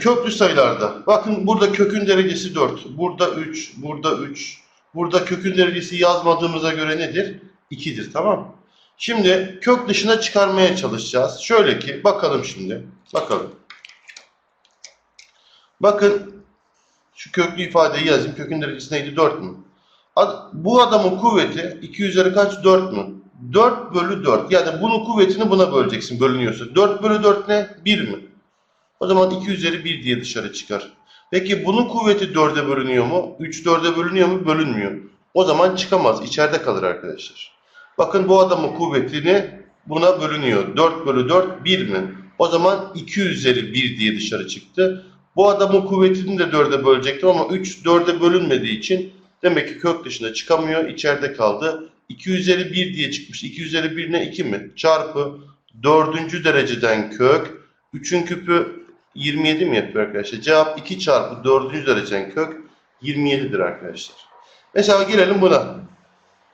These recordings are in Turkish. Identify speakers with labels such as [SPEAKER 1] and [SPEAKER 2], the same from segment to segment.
[SPEAKER 1] köklü sayılarda bakın burada kökün derecesi 4, burada 3, burada 3, burada kökün derecesi yazmadığımıza göre nedir? 2'dir tamam mı? Şimdi kök dışına çıkarmaya çalışacağız. Şöyle ki bakalım şimdi. Bakalım. Bakın şu köklü ifadeyi yazayım. Kökün derecesi neydi? 4 mü? Bu adamın kuvveti 2 üzeri kaç? 4 mü? 4 bölü 4. Yani bunun kuvvetini buna böleceksin bölünüyorsa. 4 bölü 4 ne? 1 mi? O zaman 2 üzeri 1 diye dışarı çıkar. Peki bunun kuvveti 4'e bölünüyor mu? 3 4'e bölünüyor mu? Bölünmüyor. O zaman çıkamaz. İçeride kalır arkadaşlar. Bakın bu adamın kuvvetini buna bölünüyor. 4 bölü 4 1 mi? O zaman 2 üzeri 1 diye dışarı çıktı. Bu adamın kuvvetini de 4'e bölecektim ama 3 4'e bölünmediği için demek ki kök dışına çıkamıyor. içeride kaldı. 2 üzeri 1 diye çıkmış. 2 üzeri 1 ne? 2 mi? Çarpı 4. dereceden kök. 3'ün küpü 27 mi yapıyor arkadaşlar? Cevap 2 çarpı 4. dereceden kök 27'dir arkadaşlar. Mesela gelelim buna.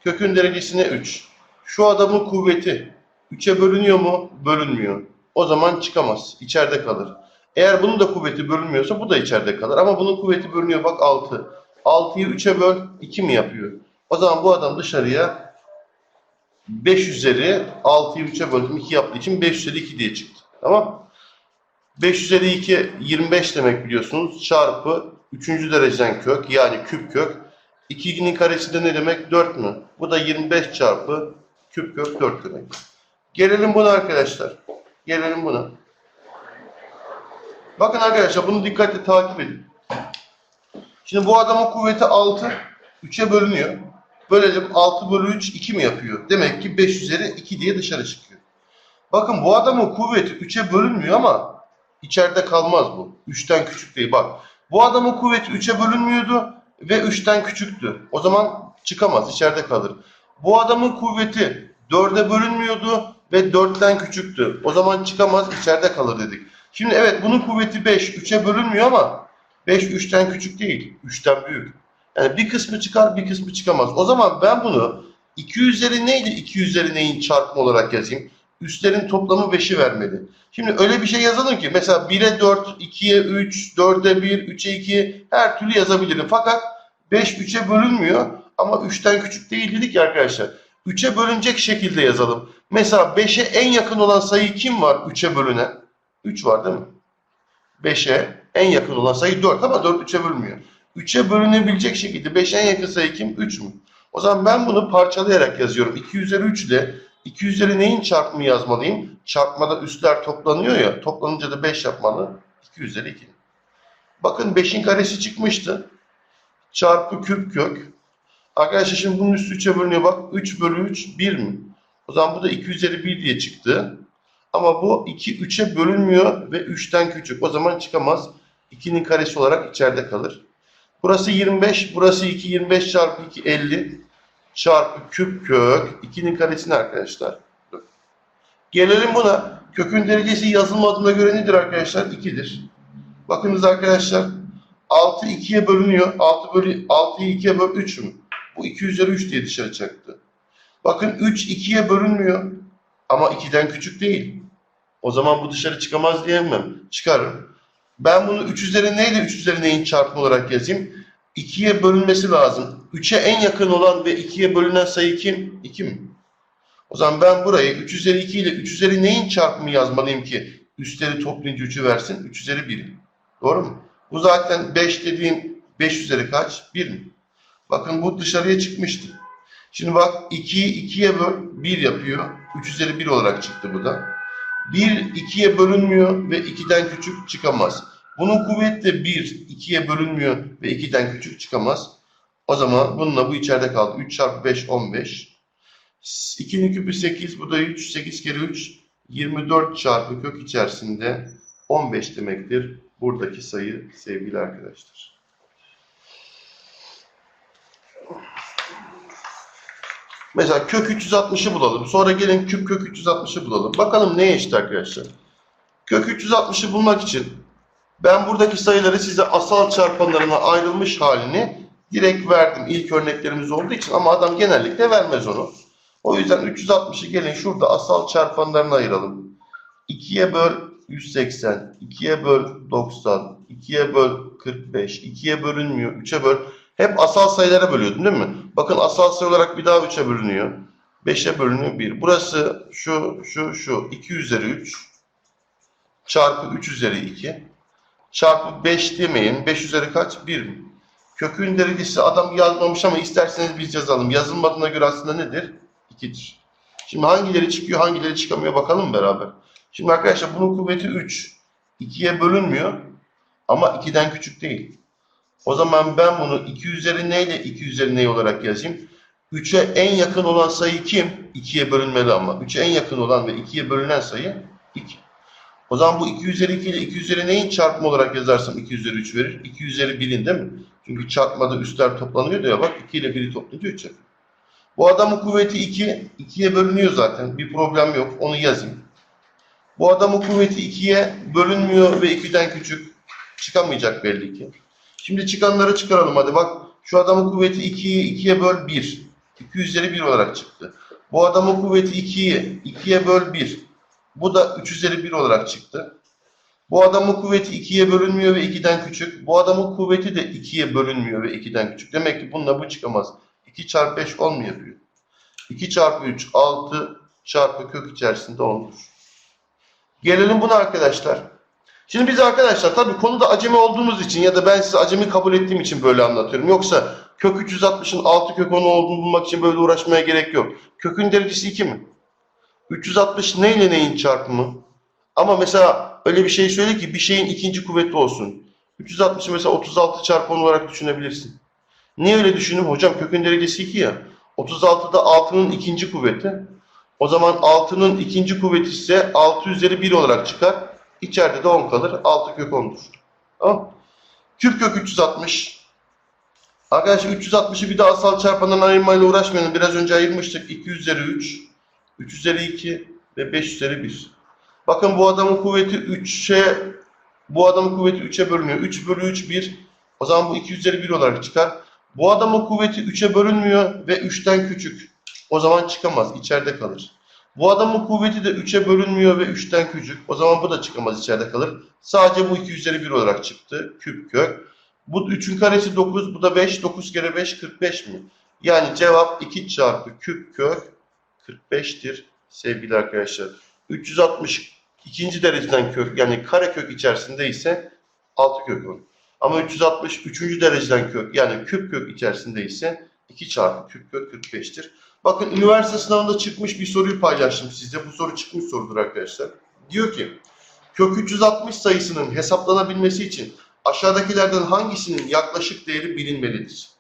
[SPEAKER 1] Kökün derecesine 3. Şu adamın kuvveti 3'e bölünüyor mu? Bölünmüyor. O zaman çıkamaz. İçeride kalır. Eğer bunun da kuvveti bölünmüyorsa bu da içeride kalır. Ama bunun kuvveti bölünüyor bak 6. 6'yı 3'e böl 2 mi yapıyor? O zaman bu adam dışarıya 5 üzeri 6'yı 3'e böldüm 2 yaptığı için 5 üzeri 2 diye çıktı. Tamam 5 üzeri 2 25 demek biliyorsunuz. Çarpı 3. dereceden kök yani küp kök. 2'nin karesi de ne demek? 4 mü? Bu da 25 çarpı küp kök 4 demek. Gelelim buna arkadaşlar. Gelelim buna. Bakın arkadaşlar bunu dikkatle takip edin. Şimdi bu adamın kuvveti 6. 3'e bölünüyor. Bölelim 6 bölü 3 2 mi yapıyor? Demek ki 5 üzeri 2 diye dışarı çıkıyor. Bakın bu adamın kuvveti 3'e bölünmüyor ama içeride kalmaz bu. 3'ten küçük değil bak. Bu adamın kuvveti 3'e bölünmüyordu ve 3'ten küçüktü. O zaman çıkamaz içeride kalır. Bu adamın kuvveti 4'e bölünmüyordu ve 4'ten küçüktü. O zaman çıkamaz içeride kalır dedik. Şimdi evet bunun kuvveti 5 3'e bölünmüyor ama 5 3'ten küçük değil. 3'ten büyük. Yani bir kısmı çıkar bir kısmı çıkamaz. O zaman ben bunu 2 üzeri neydi 2 üzeri neyin çarpımı olarak yazayım. Üstlerin toplamı 5'i vermeli. Şimdi öyle bir şey yazalım ki mesela 1'e 4, 2'ye 3, 4'e 1, 3'e 2 her türlü yazabilirim. Fakat 5 3'e bölünmüyor ama 3'ten küçük değil dedik ya arkadaşlar. 3'e bölünecek şekilde yazalım. Mesela 5'e en yakın olan sayı kim var 3'e bölünen? 3 var değil mi? 5'e en yakın olan sayı 4 ama 4 3'e bölünmüyor. 3'e bölünebilecek şekilde 5'e en yakın sayı kim? 3 mü? O zaman ben bunu parçalayarak yazıyorum. 2 üzeri 3 ile 2 üzeri neyin çarpımı yazmalıyım? Çarpmada üstler toplanıyor ya. Toplanınca da 5 yapmalı. 2 üzeri 2. Bakın 5'in karesi çıkmıştı. Çarpı küp kök. Arkadaşlar şimdi bunun üstü 3'e bölünüyor. Bak 3 bölü 3 1 mi? O zaman bu da 2 üzeri 1 diye çıktı. Ama bu 2 3'e bölünmüyor ve 3'ten küçük. O zaman çıkamaz. 2'nin karesi olarak içeride kalır. Burası 25, burası 2, 25 çarpı 2, 50 çarpı küp kök 2'nin karesini arkadaşlar. Gelelim buna. Kökün derecesi yazılmadığına göre nedir arkadaşlar? 2'dir. Bakınız arkadaşlar 6 2'ye bölünüyor. 6 bölü 6'yı 2'ye böl 3 mü? Bu 2 üzeri 3 diye dışarı çıktı. Bakın 3 2'ye bölünmüyor. Ama 2'den küçük değil. O zaman bu dışarı çıkamaz diyemem. Çıkarım. Ben bunu 3 üzeri neyle 3 üzeri neyin çarpımı olarak yazayım? 2'ye bölünmesi lazım. 3'e en yakın olan ve 2'ye bölünen sayı kim? 2 mi? O zaman ben burayı 3 üzeri 2 ile 3 üzeri neyin çarpımı yazmalıyım ki üstleri toplayınca 3'ü versin? 3 üzeri 1. Doğru mu? Bu zaten 5 dediğim 5 üzeri kaç? 1 mi? Bakın bu dışarıya çıkmıştı. Şimdi bak 2'yi 2'ye böl 1 yapıyor. 3 üzeri 1 olarak çıktı bu da. 1 2'ye bölünmüyor ve 2'den küçük çıkamaz. Bunun kuvveti de 1 2'ye bölünmüyor ve 2'den küçük çıkamaz. O zaman bununla bu içeride kaldı. 3 çarpı 5 15. 2'nin küpü 8 bu da 3. 8 kere 3 24 çarpı kök içerisinde 15 demektir. Buradaki sayı sevgili arkadaşlar. Mesela kök 360'ı bulalım. Sonra gelin küp kök 360'ı bulalım. Bakalım neye eşit arkadaşlar. Kök 360'ı bulmak için ben buradaki sayıları size asal çarpanlarına ayrılmış halini direkt verdim. İlk örneklerimiz olduğu için ama adam genellikle vermez onu. O yüzden 360'ı gelin şurada asal çarpanlarına ayıralım. 2'ye böl 180, 2'ye böl 90, 2'ye böl 45, 2'ye bölünmüyor, 3'e böl. Hep asal sayılara bölüyordum değil mi? Bakın asal sayı olarak bir daha 3'e bölünüyor. 5'e bölünüyor 1. Burası şu, şu, şu. 2 üzeri 3 çarpı 3 üzeri 2 çarpı 5 demeyin. 5 üzeri kaç? 1 mi? Kökün derecesi adam yazmamış ama isterseniz biz yazalım. Yazılmadığına göre aslında nedir? 2'dir. Şimdi hangileri çıkıyor, hangileri çıkamıyor bakalım beraber. Şimdi arkadaşlar bunun kuvveti 3. 2'ye bölünmüyor ama 2'den küçük değil. O zaman ben bunu 2 üzeri neyle 2 üzeri ne olarak yazayım? 3'e en yakın olan sayı kim? 2'ye bölünmeli ama. 3'e en yakın olan ve 2'ye bölünen sayı 2. O zaman bu 2 üzeri 2 ile 2 üzeri neyin çarpımı olarak yazarsam 2 üzeri 3 verir. 2 üzeri 1'in değil mi? Çünkü çarpmada üstler toplanıyor diyor bak 2 ile 1'i toplayınca 3 yapıyor. Bu adamın kuvveti 2. 2'ye bölünüyor zaten. Bir problem yok. Onu yazayım. Bu adamın kuvveti 2'ye bölünmüyor ve 2'den küçük. Çıkamayacak belli ki. Şimdi çıkanları çıkaralım hadi bak. Şu adamın kuvveti 2'yi 2'ye böl 1. 2 üzeri 1 olarak çıktı. Bu adamın kuvveti 2'yi 2'ye böl 1. Bu da 3 üzeri 1 olarak çıktı. Bu adamın kuvveti 2'ye bölünmüyor ve 2'den küçük. Bu adamın kuvveti de 2'ye bölünmüyor ve 2'den küçük. Demek ki bununla bu çıkamaz. 2 çarpı 5 10 mu yapıyor? 2 çarpı 3 6 çarpı kök içerisinde 10'dur. Gelelim buna arkadaşlar. Şimdi biz arkadaşlar tabii konuda acemi olduğumuz için ya da ben size acemi kabul ettiğim için böyle anlatıyorum. Yoksa kök 360'ın 6 kök 10 olduğunu bulmak için böyle uğraşmaya gerek yok. Kökün derecesi 2 mi? 360 neyle neyin çarpımı? Ama mesela öyle bir şey söyle ki bir şeyin ikinci kuvveti olsun. 360'ı mesela 36 çarpı 10 olarak düşünebilirsin. Niye öyle düşündüm? Hocam kökün derecesi 2 ya. 36'da 6'nın ikinci kuvveti. O zaman 6'nın ikinci kuvveti ise 6 üzeri 1 olarak çıkar. İçeride de 10 kalır. 6 kök 10'dur. Tamam. Küp kök 360. Arkadaşlar 360'ı bir de asal çarpandan ayırmayla uğraşmayalım. Biraz önce ayırmıştık. 2 üzeri 3, 3 üzeri 2 ve 5 üzeri 1. Bakın bu adamın kuvveti 3'e bu adamın kuvveti 3'e bölünüyor. 3 bölü 3 1. O zaman bu 2 üzeri 1 olarak çıkar. Bu adamın kuvveti 3'e bölünmüyor ve 3'ten küçük. O zaman çıkamaz. içeride kalır. Bu adamın kuvveti de 3'e bölünmüyor ve 3'ten küçük. O zaman bu da çıkamaz. içeride kalır. Sadece bu 2 üzeri 1 olarak çıktı. Küp kök. Bu 3'ün karesi 9. Bu da 5. 9 kere 5 45 mi? Yani cevap 2 çarpı küp kök 45'tir sevgili arkadaşlar. 360 ikinci dereceden kök yani kare kök içerisinde ise 6 kök 10. Ama 360 üçüncü dereceden kök yani küp kök içerisinde ise 2 çarpı küp kök 45'tir. Bakın üniversite sınavında çıkmış bir soruyu paylaştım sizde. Bu soru çıkmış sorudur arkadaşlar. Diyor ki kök 360 sayısının hesaplanabilmesi için aşağıdakilerden hangisinin yaklaşık değeri bilinmelidir?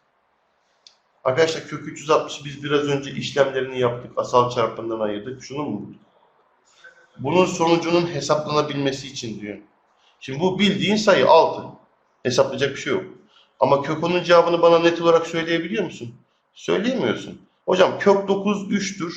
[SPEAKER 1] Arkadaşlar kök 360 biz biraz önce işlemlerini yaptık. Asal çarpanından ayırdık. Şunu mu? bulduk? Bunun sonucunun hesaplanabilmesi için diyor. Şimdi bu bildiğin sayı 6. Hesaplayacak bir şey yok. Ama kök 10'un cevabını bana net olarak söyleyebiliyor musun? Söyleyemiyorsun. Hocam kök 9 3'tür.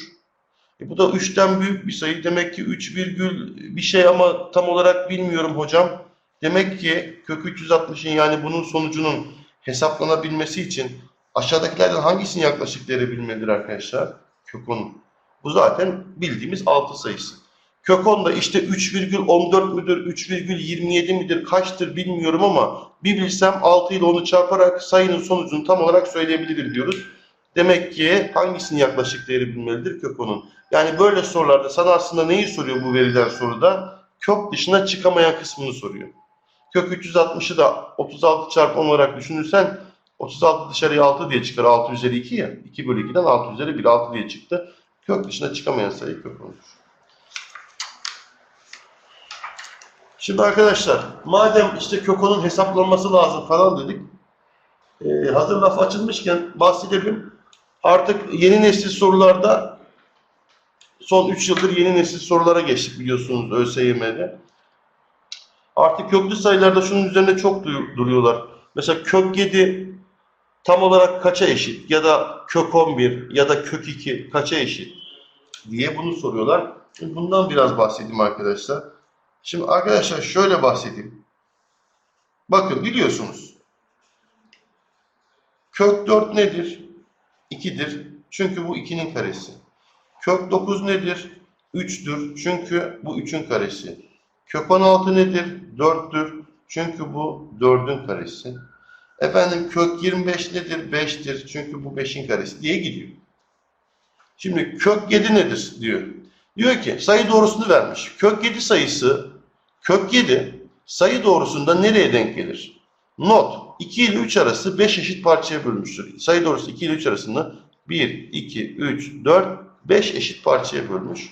[SPEAKER 1] E bu da 3'ten büyük bir sayı. Demek ki 3 virgül bir şey ama tam olarak bilmiyorum hocam. Demek ki kök 360'ın yani bunun sonucunun hesaplanabilmesi için aşağıdakilerden hangisinin yaklaşık değeri bilmelidir arkadaşlar? Kök 10'un. Bu zaten bildiğimiz 6 sayısı. Kök 10 da işte 3,14 müdür, 3,27 midir, kaçtır bilmiyorum ama bir bilsem 6 ile onu çarparak sayının sonucunu tam olarak söyleyebilirim diyoruz. Demek ki hangisinin yaklaşık değeri bilmelidir kök 10'un. Yani böyle sorularda sana aslında neyi soruyor bu verilen soruda? Kök dışına çıkamayan kısmını soruyor. Kök 360'ı da 36 çarpı 10 olarak düşünürsen 36 dışarıya 6 diye çıkar. 6 üzeri 2 ya. 2 bölü 2'den 6 üzeri 1 6 diye çıktı. Kök dışına çıkamayan sayı kök 10'dur. Şimdi arkadaşlar madem işte kök 10'un hesaplanması lazım falan dedik. Ee, hazır laf açılmışken bahsedelim. Artık yeni nesil sorularda son 3 yıldır yeni nesil sorulara geçtik biliyorsunuz ÖSYM'de. Artık köklü sayılarda şunun üzerine çok du- duruyorlar. Mesela kök 7 tam olarak kaça eşit? Ya da kök 11 ya da kök 2 kaça eşit? diye bunu soruyorlar. Şimdi bundan biraz bahsedeyim arkadaşlar. Şimdi arkadaşlar şöyle bahsedeyim. Bakın biliyorsunuz. Kök 4 nedir? 2'dir. Çünkü bu 2'nin karesi. Kök 9 nedir? 3'tür. Çünkü bu 3'ün karesi. Kök 16 nedir? 4'tür. Çünkü bu 4'ün karesi. Efendim kök 25 nedir? 5'tir. Çünkü bu 5'in karesi diye gidiyor. Şimdi kök 7 nedir diyor. Diyor ki sayı doğrusunu vermiş. Kök 7 sayısı kök 7 sayı doğrusunda nereye denk gelir? Not 2 ile 3 arası 5 eşit parçaya bölmüştür. Sayı doğrusu 2 ile 3 arasında 1, 2, 3, 4, 5 eşit parçaya bölmüş.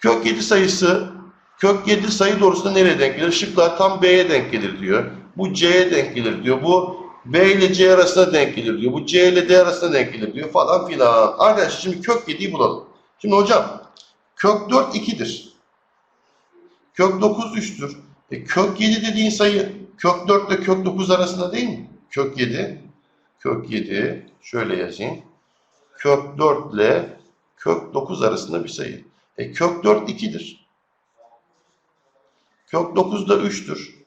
[SPEAKER 1] Kök 7 sayısı kök 7 sayı doğrusunda nereye denk gelir? Şıklar tam B'ye denk gelir diyor. Bu C'ye denk gelir diyor. Bu B ile C arasına denk gelir diyor. Bu C ile D arasına denk gelir diyor falan filan. Arkadaşlar şimdi kök 7'yi bulalım. Şimdi hocam kök 4 2'dir. Kök 9 3'tür. E, kök 7 dediğin sayı kök 4 ile kök 9 arasında değil mi? Kök 7 kök 7 şöyle yazayım. Kök 4 ile kök 9 arasında bir sayı. E, kök 4 2'dir. Kök 9 da 3'tür.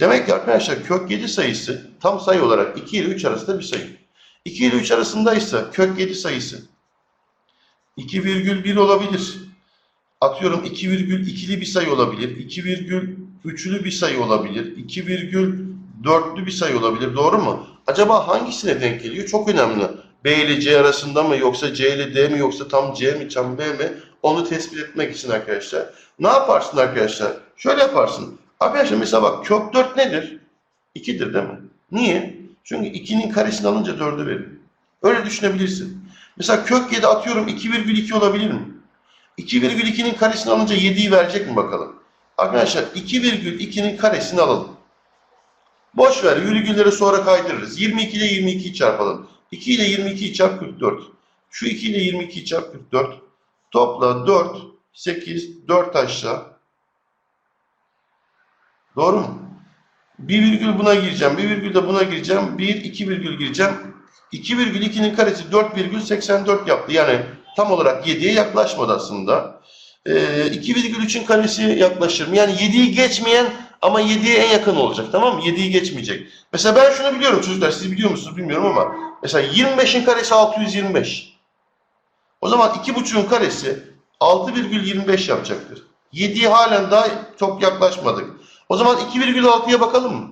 [SPEAKER 1] Demek ki arkadaşlar kök 7 sayısı tam sayı olarak 2 ile 3 arasında bir sayı. 2 ile 3 arasındaysa kök 7 sayısı 2,1 olabilir. Atıyorum 2,2'li bir sayı olabilir. 2,3'lü bir sayı olabilir. 2,4'lü bir sayı olabilir. Doğru mu? Acaba hangisine denk geliyor? Çok önemli. B ile C arasında mı yoksa C ile D mi yoksa tam C mi tam B mi? Onu tespit etmek için arkadaşlar. Ne yaparsın arkadaşlar? Şöyle yaparsın. Arkadaşlar mesela bak kök 4 nedir? 2'dir değil mi? Niye? Çünkü 2'nin karesini alınca 4'ü verir. Öyle düşünebilirsin. Mesela kök 7 atıyorum 2,2 olabilir mi? 2,2'nin karesini alınca 7'yi verecek mi bakalım? Arkadaşlar 2,2'nin karesini alalım. Boş ver virgülleri sonra kaydırırız. 22 ile 22'yi çarpalım. 2 ile 22'yi çarp 44. Şu 2 ile 22'yi çarp 44. Topla 4, 8, 4 aşağı. Doğru mu? Bir virgül buna gireceğim. Bir virgül de buna gireceğim. Bir, iki virgül gireceğim. 2,2'nin karesi 4,84 yaptı. Yani tam olarak 7'ye yaklaşmadı aslında. Ee, 2,3'ün karesi yaklaşır mı? Yani 7'yi geçmeyen ama 7'ye en yakın olacak. Tamam mı? 7'yi geçmeyecek. Mesela ben şunu biliyorum çocuklar. Siz biliyor musunuz bilmiyorum ama. Mesela 25'in karesi 625. O zaman 2,5'ün karesi 6,25 yapacaktır. 7'ye halen daha çok yaklaşmadık. O zaman 2,6'ya bakalım mı?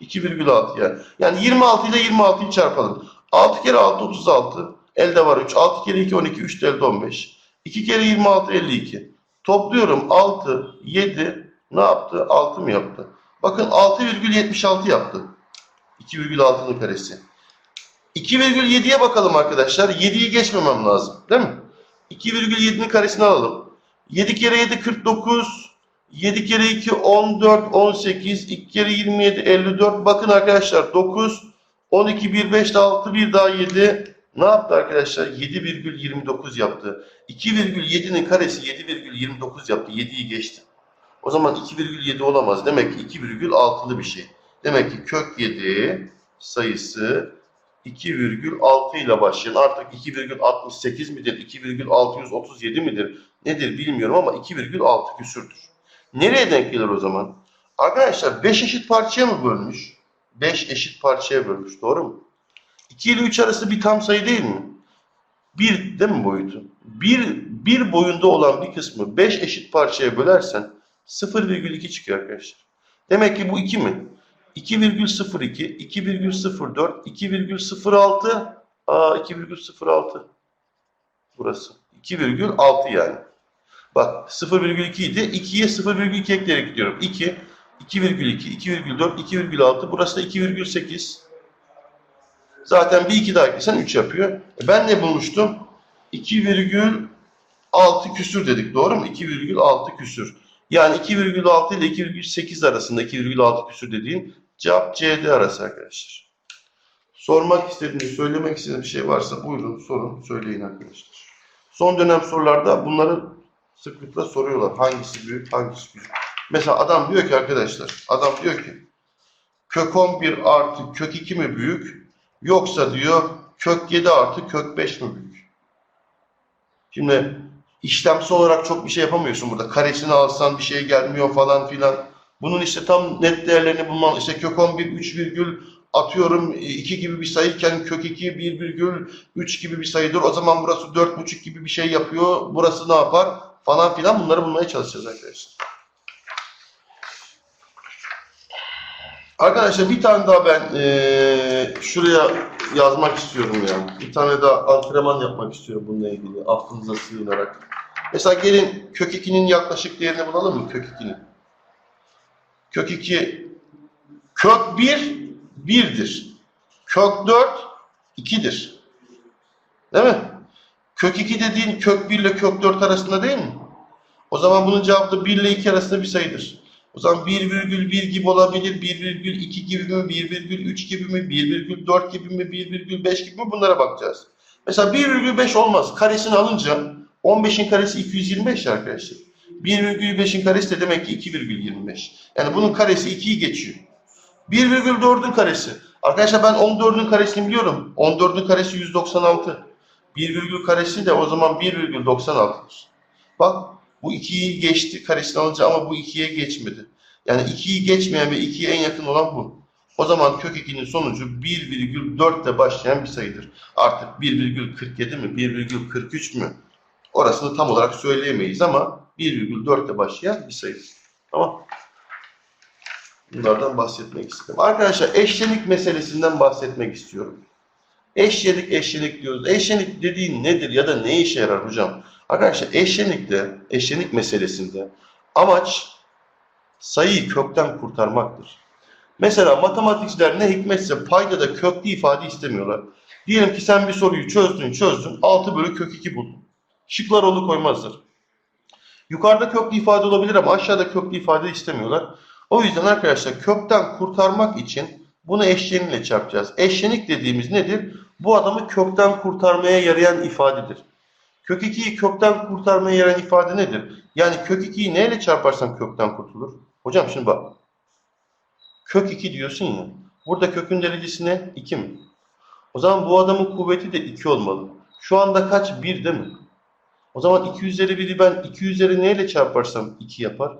[SPEAKER 1] 2,6'ya. Yani 26 ile 26'yı çarpalım. 6 kere 6 36. Elde var 3. 6 kere 2 12. 3 de elde 15. 2 kere 26 52. Topluyorum 6, 7 ne yaptı? 6 mı yaptı? Bakın 6,76 yaptı. 2,6'nın karesi. 2,7'ye bakalım arkadaşlar. 7'yi geçmemem lazım. Değil mi? 2,7'nin karesini alalım. 7 kere 7 49. 7 kere 2 14, 18, 2 kere 27, 54. Bakın arkadaşlar 9, 12, 1, 5 daha 6, 1 daha 7. Ne yaptı arkadaşlar? 7,29 yaptı. 2,7'nin karesi 7,29 yaptı. 7'yi geçti. O zaman 2,7 olamaz. Demek ki 2,6'lı bir şey. Demek ki kök 7 sayısı 2,6 ile başlayan artık 2,68 midir? 2,637 midir? Nedir bilmiyorum ama 2,6 küsürdür. Nereye denk gelir o zaman? Arkadaşlar 5 eşit parçaya mı bölmüş? 5 eşit parçaya bölmüş. Doğru mu? 2 ile 3 arası bir tam sayı değil mi? 1 değil mi boyutu? 1, 1 boyunda olan bir kısmı 5 eşit parçaya bölersen 0,2 çıkıyor arkadaşlar. Demek ki bu 2 mi? 2,02, 2,04, 2,06, aa 2,06 burası. 2,6 yani. Bak 0,2 idi. 2'ye 0,2 ekleyerek gidiyorum. 2, 2,2, 2,4, 2,6. Burası da 2,8. Zaten bir 2 daha eklesen 3 yapıyor. E ben ne bulmuştum? 2,6 küsür dedik. Doğru mu? 2,6 küsür. Yani 2,6 ile 2,8 arasında 2,6 küsür dediğim cevap CD arası arkadaşlar. Sormak istediğiniz, söylemek istediğiniz bir şey varsa buyurun sorun, söyleyin arkadaşlar. Son dönem sorularda bunları sıklıkla soruyorlar. Hangisi büyük, hangisi küçük. Mesela adam diyor ki arkadaşlar, adam diyor ki kök 11 artı kök 2 mi büyük yoksa diyor kök 7 artı kök 5 mi büyük? Şimdi işlemsel olarak çok bir şey yapamıyorsun burada. Karesini alsan bir şey gelmiyor falan filan. Bunun işte tam net değerlerini bulman işte kök 11 3 virgül atıyorum 2 gibi bir sayıyken kök 2 1 virgül 3 gibi bir sayıdır. O zaman burası 4,5 gibi bir şey yapıyor. Burası ne yapar? Falan filan bunları bulmaya çalışacağız arkadaşlar. Arkadaşlar bir tane daha ben eee, şuraya yazmak istiyorum ya. Bir tane daha antrenman yapmak istiyorum bununla ilgili. Aklınıza sığınarak. Mesela gelin kök 2'nin yaklaşık değerini bulalım mı kök 2'nin? Kök 2 kök 1 1'dir. Kök 4 2'dir. Değil mi? Kök 2 dediğin kök 1 ile kök 4 arasında değil mi? O zaman bunun cevabı da 1 ile 2 arasında bir sayıdır. O zaman 1,1 gibi olabilir, 1,2 gibi mi, 1,3 gibi mi, 1,4 gibi mi, 1,5 gibi mi bunlara bakacağız. Mesela 1,5 olmaz. Karesini alınca 15'in karesi 225 arkadaşlar. 1,5'in karesi de demek ki 2,25. Yani bunun karesi 2'yi geçiyor. 1,4'ün karesi. Arkadaşlar ben 14'ün karesini biliyorum. 14'ün karesi 196. 1 virgül karesi de o zaman 1,96'dır. Bak bu 2'yi geçti karesini alınca ama bu 2'ye geçmedi. Yani 2'yi geçmeyen ve 2'ye en yakın olan bu. O zaman kök 2'nin sonucu 1,4 ile başlayan bir sayıdır. Artık 1,47 mi, 1,43 mü? Orasını tam olarak söyleyemeyiz ama 1,4 ile başlayan bir sayıdır. Tamam. Bunlardan bahsetmek istedim. Arkadaşlar eşlenik meselesinden bahsetmek istiyorum. Eşlenik eşlenik diyoruz. Eşlenik dediğin nedir ya da ne işe yarar hocam? Arkadaşlar eşlenikte, eşlenik meselesinde amaç sayıyı kökten kurtarmaktır. Mesela matematikçiler ne hikmetse payda da köklü ifade istemiyorlar. Diyelim ki sen bir soruyu çözdün çözdün 6 bölü kök 2 buldun. Şıklar onu koymazlar. Yukarıda köklü ifade olabilir ama aşağıda köklü ifade istemiyorlar. O yüzden arkadaşlar kökten kurtarmak için bunu eşleniyle çarpacağız. Eşlenik dediğimiz nedir? Bu adamı kökten kurtarmaya yarayan ifadedir. Kök 2'yi kökten kurtarmaya yarayan ifade nedir? Yani kök 2'yi neyle çarparsam kökten kurtulur? Hocam şimdi bak. Kök 2 diyorsun ya. Burada kökün derecesi ne? 2 mi? O zaman bu adamın kuvveti de 2 olmalı. Şu anda kaç? 1 değil mi? O zaman 2 üzeri 1'i ben 2 üzeri neyle çarparsam 2 yapar?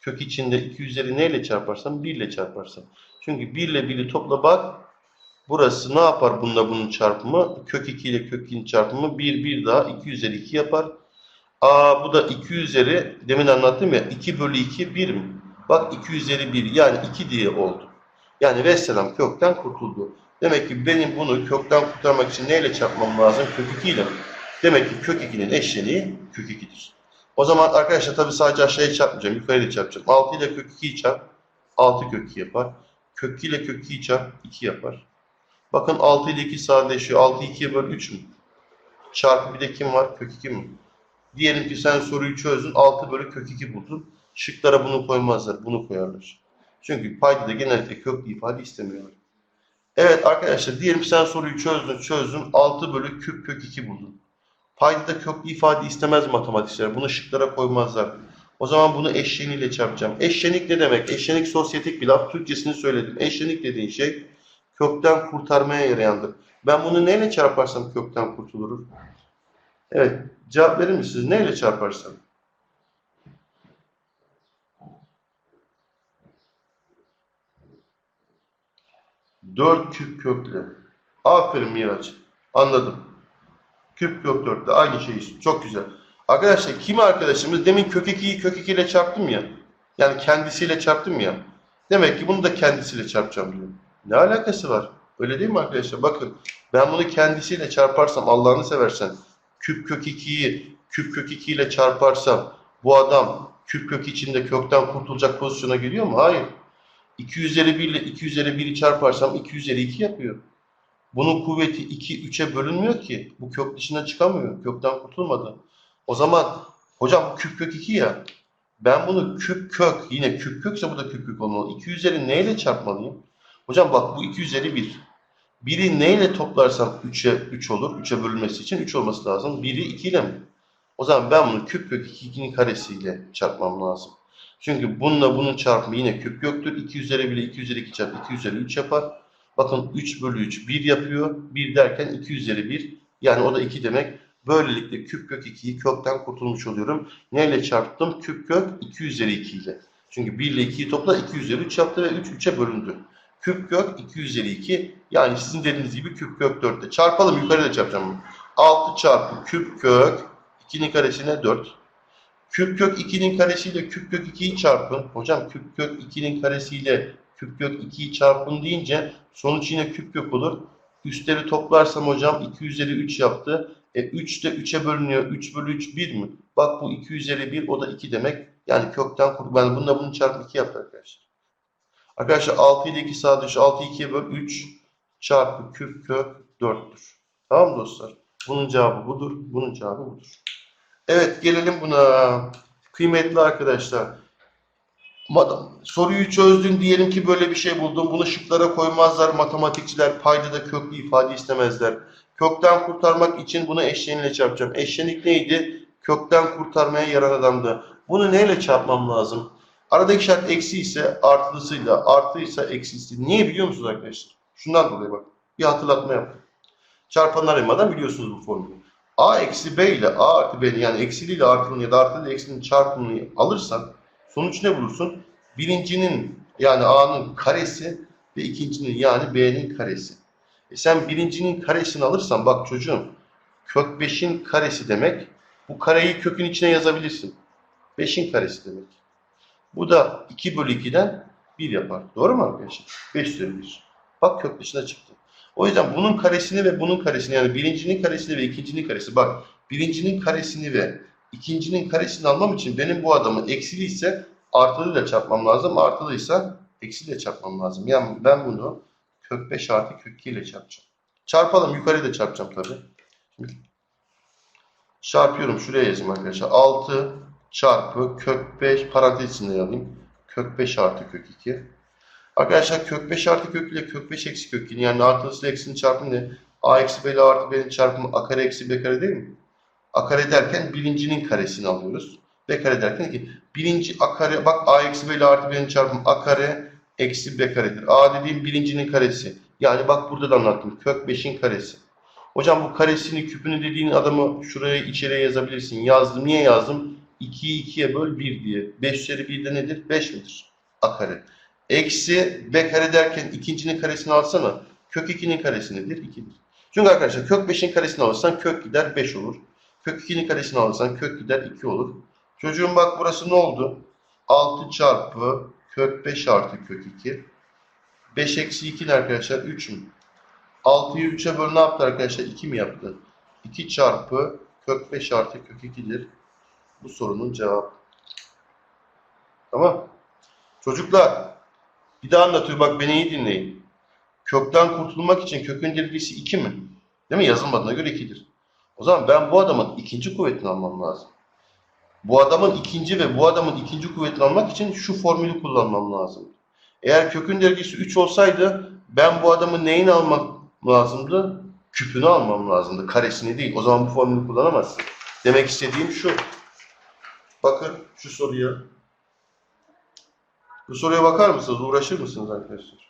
[SPEAKER 1] Kök içinde 2 üzeri neyle çarparsam 1 ile çarparsam. Çünkü 1 ile 1'i topla bak. Burası ne yapar bununla bunun çarpımı? Kök 2 ile kök 2'nin çarpımı 1 1 daha 2 üzeri 2 yapar. Aa bu da 2 üzeri demin anlattım ya 2 bölü 2 1 mi? Bak 2 üzeri 1 yani 2 diye oldu. Yani vesselam kökten kurtuldu. Demek ki benim bunu kökten kurtarmak için neyle çarpmam lazım? Kök 2 ile. Demek ki kök 2'nin eşleniği kök 2'dir. O zaman arkadaşlar tabii sadece aşağıya çarpmayacağım. Yukarıya çarpacağım. 6 ile kök 2'yi çarp. 6 kök 2 yapar. Kök 2 ile kök 2'yi çarp. 2 yapar. Bakın 6 ile 2 sadeleşiyor. 6 2'ye böl 3 mü? Çarpı bir de kim var? Kök 2 mi? Diyelim ki sen soruyu çözdün. 6 bölü kök 2 buldun. Şıklara bunu koymazlar. Bunu koyarlar. Çünkü paydada genellikle köklü ifade istemiyorlar. Evet arkadaşlar diyelim sen soruyu çözdün çözdün. 6 bölü küp kök 2 buldun. Paydada köklü ifade istemez matematikçiler. Bunu şıklara koymazlar. O zaman bunu eşleniyle çarpacağım. Eşlenik ne demek? Eşlenik sosyetik bir laf. Türkçesini söyledim. Eşlenik dediğin şey kökten kurtarmaya yarayandır. Ben bunu neyle çarparsam kökten kurtulurur? Evet. Cevap verir misiniz? Neyle çarparsam? Dört küp kökle. Aferin Miraç. Anladım. Küp kök 4 de aynı şey. Çok güzel. Arkadaşlar kimi arkadaşımız demin kök 2'yi kök 2 ile çarptım ya. Yani kendisiyle çarptım ya. Demek ki bunu da kendisiyle çarpacağım diyor. Ne alakası var? Öyle değil mi arkadaşlar? Bakın ben bunu kendisiyle çarparsam Allah'ını seversen küp kök 2'yi küp kök 2 ile çarparsam bu adam küp kök içinde kökten kurtulacak pozisyona geliyor mu? Hayır. 2 üzeri 1 ile 2 üzeri 1'i çarparsam 2 üzeri 2 yapıyor. Bunun kuvveti 2 3'e bölünmüyor ki. Bu kök dışına çıkamıyor. Kökten kurtulmadı. O zaman hocam küp kök 2 ya. Ben bunu küp kök yine küp kökse bu da küp kök olmalı. 2 üzeri neyle çarpmalıyım? Hocam bak bu 2 üzeri 1. 1'i neyle toplarsam 3'e 3 olur. 3'e bölünmesi için 3 olması lazım. 1'i 2 ile mi? O zaman ben bunu küp kök 2'nin karesiyle çarpmam lazım. Çünkü bununla bunun çarpımı yine küp köktür. 2 üzeri 1 ile 2 üzeri 2 çarpı 2 üzeri 3 yapar. Bakın 3 bölü 3 1 yapıyor. 1 derken 2 üzeri 1. Yani o da 2 demek. Böylelikle küp kök 2'yi kökten kurtulmuş oluyorum. Neyle çarptım? Küp kök 2 üzeri 2 ile. Çünkü 1 ile 2'yi topla 2 üzeri 3 yaptı ve 3 3'e bölündü. Küp kök 2 üzeri 2. Yani sizin dediğiniz gibi küp kök 4 ile. Çarpalım yukarıda çarpacağım. 6 çarpı küp kök 2'nin karesine 4. Küp kök 2'nin karesiyle küp kök 2'yi çarpın. Hocam küp kök 2'nin karesiyle küp kök 2'yi çarpın deyince sonuç yine küp kök olur. Üstleri toplarsam hocam 2 üzeri 3 yaptı. E 3 de 3'e bölünüyor. 3 bölü 3 1 mi? Bak bu 2 üzeri 1 o da 2 demek. Yani kökten kur. Ben bununla bunu çarpı 2 yaptı arkadaşlar. Arkadaşlar 6 ile 2 sağ dışı 6'yı 2'ye böl 3 çarpı küp kök 4'tür. Tamam mı dostlar? Bunun cevabı budur. Bunun cevabı budur. Evet gelelim buna. Kıymetli arkadaşlar. Madem soruyu çözdün diyelim ki böyle bir şey buldun. Bunu şıklara koymazlar matematikçiler. Payda da köklü ifade istemezler. Kökten kurtarmak için bunu eşleniyle çarpacağım. Eşlenik neydi? Kökten kurtarmaya yarar adamdı. Bunu neyle çarpmam lazım? Aradaki şart eksi ise artılısıyla, artıysa eksisi. Niye biliyor musunuz arkadaşlar? Şundan dolayı bak. Bir hatırlatma yaptım. Çarpanlar ayırmadan biliyorsunuz bu formülü. A eksi B ile A artı B'nin yani eksiliyle artılının ya da artılıyla eksinin çarpımını alırsan sonuç ne bulursun? Birincinin yani A'nın karesi ve ikincinin yani B'nin karesi. E sen birincinin karesini alırsan bak çocuğum kök 5'in karesi demek bu kareyi kökün içine yazabilirsin. 5'in karesi demek. Bu da 2 bölü 2'den 1 yapar. Doğru mu arkadaşlar? 5 üzeri 1. Bak kök dışına çıktı. O yüzden bunun karesini ve bunun karesini yani birincinin karesini ve ikincinin karesi bak birincinin karesini ve ikincinin karesini almam için benim bu adamı eksili ise artılıyla çarpmam lazım. Artılıysa eksiyle çarpmam lazım. Yani ben bunu kök 5 artı kök 2 ile çarpacağım. Çarpalım. Yukarıya da çarpacağım tabii. Şimdi çarpıyorum. Şuraya yazayım arkadaşlar. 6 çarpı kök 5 parantez içinde yazayım. Kök 5 artı kök 2. Arkadaşlar kök 5 artı kök ile kök 5 eksi kök 2. Yani artılısı eksinin çarpımı ne? A eksi B ile artı B'nin çarpımı A kare eksi B kare değil mi? A kare derken birincinin karesini alıyoruz. B kare derken ki birinci A kare bak A eksi B ile artı B'nin çarpımı A kare eksi B karedir. A dediğim birincinin karesi. Yani bak burada da anlattım. Kök 5'in karesi. Hocam bu karesini küpünü dediğin adamı şuraya içeriye yazabilirsin. Yazdım. Niye yazdım? 2'yi 2'ye böl 1 diye. 5 üzeri 1 de nedir? 5 midir? A kare. Eksi b kare derken ikincinin karesini alsana. Kök 2'nin karesi nedir? 2'dir. Çünkü arkadaşlar kök 5'in karesini alırsan kök gider 5 olur. Kök 2'nin karesini alırsan kök gider 2 olur. Çocuğum bak burası ne oldu? 6 çarpı kök 5 artı kök 2. 5 eksi 2 ne arkadaşlar? 3 mü? 6'yı 3'e böl ne yaptı arkadaşlar? 2 mi yaptı? 2 çarpı kök 5 artı kök 2'dir. Bu sorunun cevabı. Tamam. Çocuklar bir daha anlatıyor bak beni iyi dinleyin. Kökten kurtulmak için kökün derecesi 2 mi? Değil mi? Yazılmadığına göre 2'dir. O zaman ben bu adamın ikinci kuvvetini almam lazım. Bu adamın ikinci ve bu adamın ikinci kuvvetini almak için şu formülü kullanmam lazım. Eğer kökün derecesi 3 olsaydı ben bu adamın neyini almak lazımdı? Küpünü almam lazımdı. Karesini değil. O zaman bu formülü kullanamazsın. Demek istediğim şu. Bakın şu soruya. Bu soruya bakar mısınız? Uğraşır mısınız arkadaşlar?